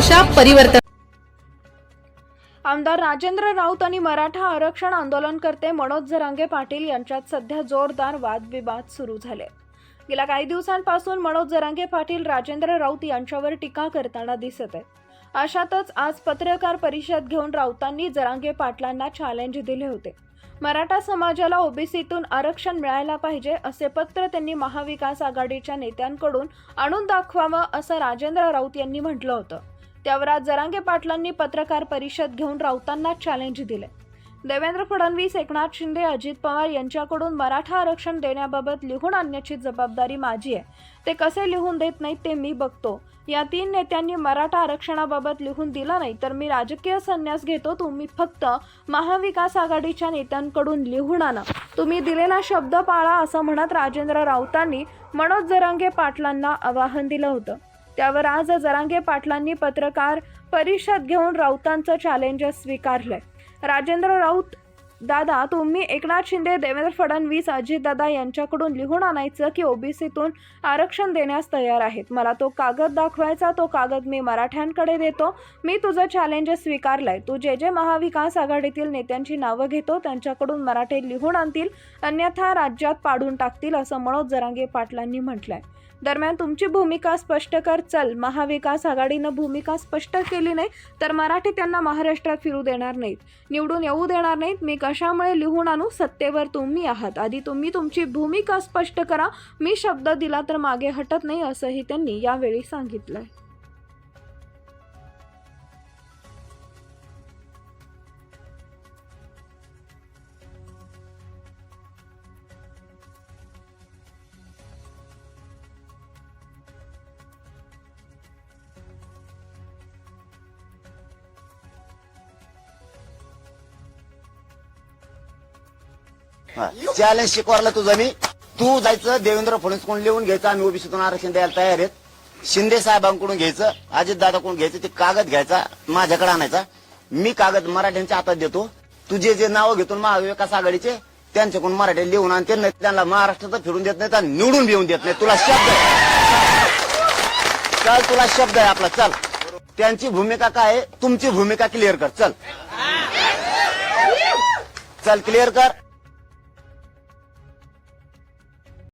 दिशा परिवर्तन. आमदार राजेंद्र राऊत आणि मराठा आरक्षण आंदोलनकर्ते मनोज जरांगे पाटील यांच्यात सध्या जोरदार वादविवाद सुरू झाले. गेल्या काही दिवसांपासून मनोज जरांगे पाटील राजेंद्र राऊत यांच्यावर टीका करताना दिसत आहेत. अशातच आज पत्रकार परिषद घेऊन राऊतांनी जरांगे पाटलांना चॅलेंज दिले होते. मराठा समाजाला ओबीसीतून आरक्षण मिळायला पाहिजे असे पत्र त्यांनी महाविकास आघाडीच्या नेत्यांकडून आणून दाखवावं असं राजेंद्र राऊत यांनी म्हटलं होतं. त्यावर आज जरांगे पाटलांनी पत्रकार परिषद घेऊन राऊतांना चॅलेंज दिले. देवेंद्र फडणवीस एकनाथ शिंदे अजित पवार यांच्याकडून मराठा आरक्षण देण्याबाबत लिहून आणण्याची जबाबदारी माझी आहे. ते कसे लिहून देत नाहीत ते मी बघतो. या तीन नेत्यांनी मराठा आरक्षणाबाबत लिहून दिलं नाही तर मी राजकीय संन्यास घेतो. तुम्ही फक्त महाविकास आघाडीच्या नेत्यांकडून लिहून आणा. तुम्ही दिलेला शब्द पाळा असं म्हणत राजेंद्र राऊतांनी मनोज जरांगे पाटलांना आवाहन दिलं होतं. त्यावर आज जरांगे पाटलांनी पत्रकार परिषद घेऊन राऊतांचं चॅलेंज स्वीकारलंय. राजेंद्र राऊत दादा तुम्ही एकनाथ शिंदे देवेंद्र फडणवीस अजितदादा यांच्याकडून लिहून आणायचं की ओबीसीतून आरक्षण देण्यास तयार आहेत. मला तो कागद दाखवायचा तो कागद मी मराठ्यांकडे देतो. मी तुझं चॅलेंज स्वीकारलंय. तू जे जे महाविकास आघाडीतील नेत्यांची नावं घेतो त्यांच्याकडून मराठे लिहून आणतील अन्यथा राज्यात पाडून टाकतील असं मनोज जरांगे पाटलांनी म्हटलंय. दरम्यान तुमची भूमिका स्पष्ट कर चल. महाविकास आघाडीनं भूमिका स्पष्ट केली नाही तर मराठी त्यांना महाराष्ट्रात फिरू देणार नाहीत. निवडून येऊ देणार नाहीत. मी कशामुळे लिहून आणू सत्तेवर तुम्ही आहात. आधी तुम्ही तुमची भूमिका स्पष्ट करा. मी शब्द दिला तर मागे हटत नाही असंही त्यांनी यावेळी सांगितलंय. चॅलेंज शिकवायला तुझं मी. तू जायचं देवेंद्र फडणवीस कोण लिहून घ्यायचं आम्ही ओबीसीतून आरक्षण द्यायला तयार आहेत. शिंदे साहेबांकडून घ्यायचं अजित दादाकडून घ्यायचं ते कागद घ्यायचा माझ्याकडे आणायचा. मी कागद मराठ्यांच्या हातात देतो. तुझे जे नाव घेतो महाविकास आघाडीचे त्यांच्याकडून मराठी लिहून आणते नाही त्यांना महाराष्ट्रात फिरून देत नाही आणि निवडून लिहून देत नाही तुला शब्द आहे. चल तुला शब्द आहे आपला. चल. त्यांची भूमिका काय आहे? तुमची भूमिका क्लिअर कर. चल. चल क्लिअर कर.